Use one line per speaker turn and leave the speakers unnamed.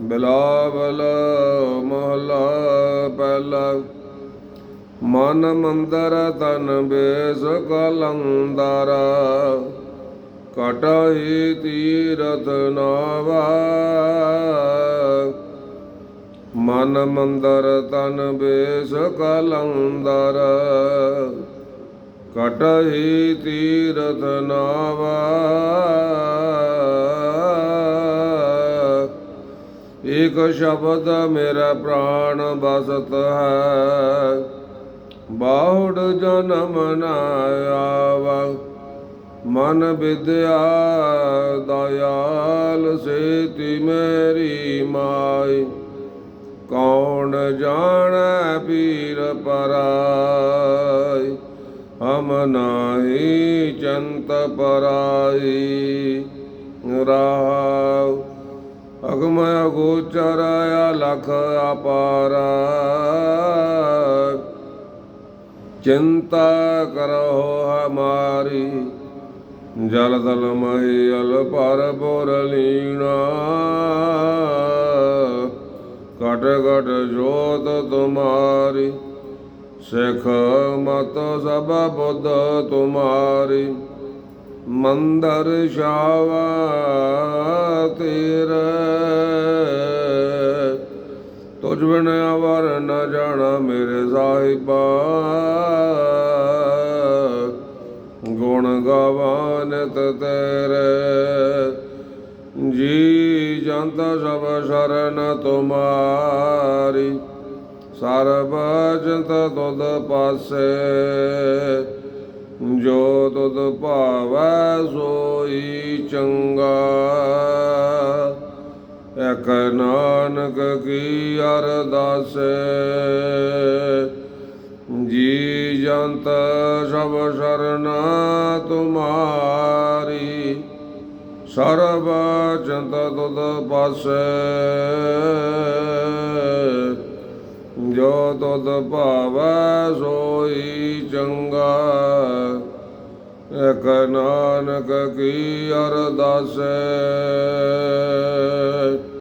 ਬਿਲਾਵਲ ਮਹਲਾ ਪਹਿਲਾ। ਮਨ ਮੰਦਰ ਤਨ ਬੇਸ ਕਲੰਦਰ ਕਟਹੀ ਤੀਰਥ ਨਾਵਾ। ਮਨ ਮੰਦਰ ਤਨ ਬੇਸ ਕਲੰਦਰ ਕਟਹੀ ਤੀਰਥ ਨਾਵਾ। ਇਕ ਸ਼ਬਦ ਮੇਰਾ ਪ੍ਰਾਣ ਬਸਤ ਹੈ। ਬਾਉੜ ਜਨਮ ਨਾ ਆਵਾ। ਮਨ ਵਿਦਿਆ ਦਇਆਲ ਸੇਤੀ ਮੇਰੀ ਮਾਈ। ਕੌਣ ਜਾਣੈ ਪੀਰ ਪਰਾਈ। ਹਮ ਨਾਹੀ ਚੰਤ ਪਰਾਈ। ਰਾਵ ਅਗਮ ਅਗੋਚਰ ਅਲਖ ਅਪਾਰਾ। ਚਿੰਤਾ ਕਰੋ ਹਮਾਰੀ, ਜਲ ਦਲ ਮਈ ਅਲ ਪਰ ਬੋਰ ਲੀਣਾ। ਕਟ ਕਟ ਜੋਤ ਤੁਮਾਰੀ, ਸਿਖ ਮਤ ਸਭ ਬੁੱਧ ਤੁਮਾਰੀ। ਮੰਦਰ ਸ਼ਾਵਾ ਤੇਰੇ। ਤੁਝ ਬਿਨ ਅਵਰ ਨ ਜਾਣਾ ਮੇਰੇ ਸਾਹਿਬਾ। ਗੁਣ ਗਵਾਨ ਤੇਰੇ। ਜੀ ਜੰਤ ਸਭ ਸ਼ਰਨ ਤੁਮਾਰੀ। ਸਰਬ ਜੰਤ ਤੁਧ ਪਾਸੇ। ਜੋ ਤੁਧ ਭਾਵੈ ਸੋਈ ਚੰਗਾ। ਇਕ ਨਾਨਕ ਕੀ ਅਰਦਾਸ। ਜੀ ਜੰਤ ਸਭ ਸਰਨਾ ਤੁਮਾਰੀ, ਸਰਬ ਜੰਤ ਤੁਧ ਪਾਸੇ। ਜੋ ਤੁਧ ਭਾਵੈ ਸੋਈ ਚੰਗਾ, ਇਕ ਨਾਨਕ ਕੀ ਅਰਦਾਸ।